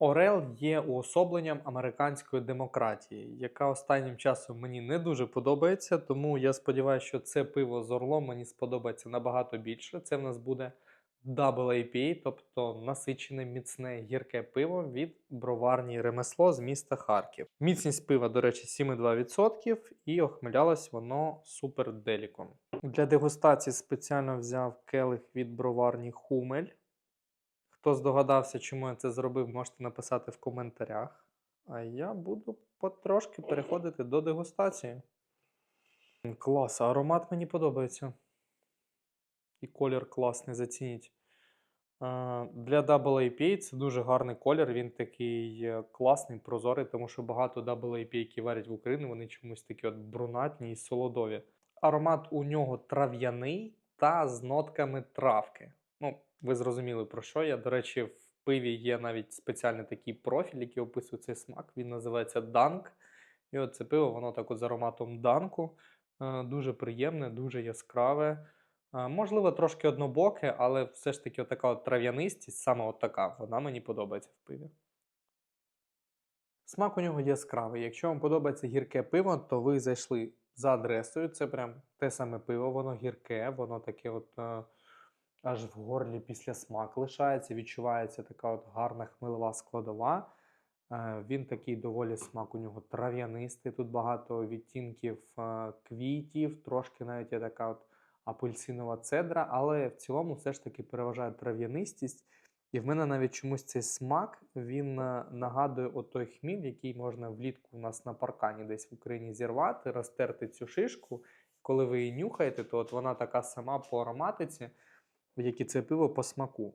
Орел є уособленням американської демократії, яка останнім часом мені не дуже подобається, тому я сподіваюся, що це пиво з орлом мені сподобається набагато більше. Це в нас буде Double IPA, тобто насичене, міцне гірке пиво від броварні ремесло з міста Харків. Міцність пива, до речі, 7,2% і охмелялось воно супер деліком. Для дегустації спеціально взяв келих від броварні Хумель. Хто здогадався, чому я це зробив, можете написати в коментарях. А я буду потрошки переходити до дегустації. Клас, аромат мені подобається. І колір класний, зацініть. Для IPA це дуже гарний колір. Він такий е, класний, прозорий, тому що багато IPA, які варять в Україні, вони чомусь такі от брунатні і солодові. Аромат у нього трав'яний та з нотками травки. Ну, ви зрозуміли про що я. До речі, в пиві є навіть спеціальний такий профіль, який описує цей смак. Він називається Данк. І от це пиво, воно так от з ароматом данку. Е, Дуже приємне, дуже яскраве. Е, Можливо, трошки однобоке, але все ж таки така от трав'янистість, саме от така, вона мені подобається в пиві. Смак у нього яскравий. Якщо вам подобається гірке пиво, то ви зайшли за адресою. Це прям те саме пиво, воно гірке, воно таке от е, аж в горлі після смак лишається, відчувається така от гарна хмелева складова. Е, Він такий доволі смак у нього трав'янистий. Тут багато відтінків е, квітів, трошки навіть є така от апельсинова цедра, але в цілому все ж таки переважає трав'янистість. І в мене навіть чомусь цей смак він е, нагадує той хміль, який можна влітку у нас на паркані десь в Україні зірвати, розтерти цю шишку. Коли ви її нюхаєте, то от вона така сама по ароматиці, як і це пиво по смаку.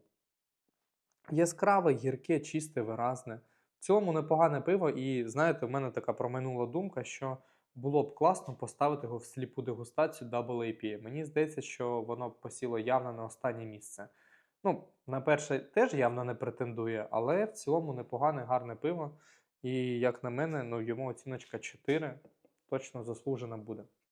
Яскраве, гірке, чисте, виразне. В цілому непогане пиво, і знаєте, в мене така промайнула думка, що було б класно поставити його в сліпу дегустацію IPA. Мені здається, що воно посіло явно на останнє місце. Ну, на перше теж явно не претендує, але в цілому непогане, гарне пиво. І як на мене, ну йому оціночка 4 точно заслужена буде.